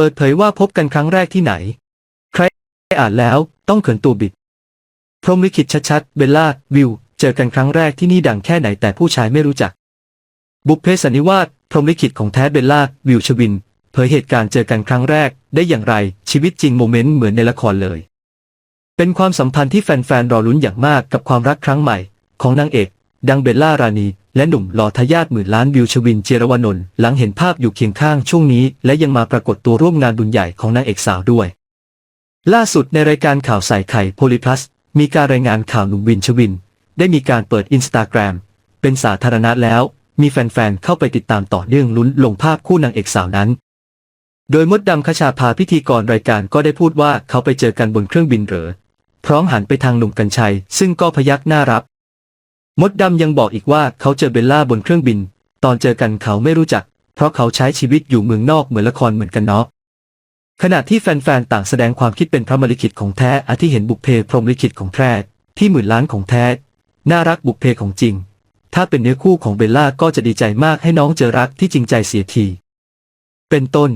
ปิดเผยว่าพบกันครั้งแรกที่ไหน ใครอ่านแล้วต้องเขินตัวบิด พรหมลิขิตชัดๆ เบลล่า วิว เจอกันครั้งแรกที่นี่ดังแค่ไหนแต่ผู้ชายไม่รู้จัก บุพเพสันนิวาสพรหมลิขิตของแท้เบลล่า วิวชวิน เผยเหตุการณ์เจอกันครั้งแรก ได้อย่างไร ชีวิตจริงโมเมนต์เหมือนในละครเลย เป็นความสัมพันธ์ที่แฟนๆรอลุ้นอย่างมากกับความรักครั้งใหม่ ของนางเอก ดังเบลล่ารานี และหนุ่มหล่อทายาทหมื่นล้านวิวชวินเจรวนนท์หลังเห็นภาพอยู่เคียงข้างช่วงนี้ และยังมาปรากฏตัวร่วมงานบุญใหญ่ของนางเอกสาวด้วย ล่าสุดในรายการข่าวใส่ไข่โพลิพลัส มีการรายงานข่าวหนุ่มวินชวิน ได้มีการเปิดอินสตาแกรมเป็นสาธารณะแล้ว มีแฟนๆเข้าไปติดตามต่อเนื่องลุ้นลงภาพคู่นางเอกสาวนั้น โดยมดดำคชาภาพิธีกรรายการก็ได้พูดว่าเขาไปเจอกันบนเครื่องบินเหรอพร้อมหันไปทางหนุ่มกัญชัย ซึ่งก็พยักหน้ารับ มดดำยังบอกอีกว่าเขาเจอเบลล่าบนเครื่องบิน ตอนเจอกันเขาไม่รู้จัก เพราะเขาใช้ชีวิตอยู่เมืองนอกเหมือนละครเหมือนกันเนาะขณะที่แฟนๆ ต่างแสดงความคิดเป็นพระมลิขิตของแท้อาที่เห็นบุพเพพรหมลิขิตของแท้ที่หมื่นล้านของแท้ น่ารักบุพเพของจริง ถ้าเป็นเนื้อคู่ของเบลล่าก็จะดีใจมากให้น้องเจอรักที่จริงใจเสียที เป็นต้น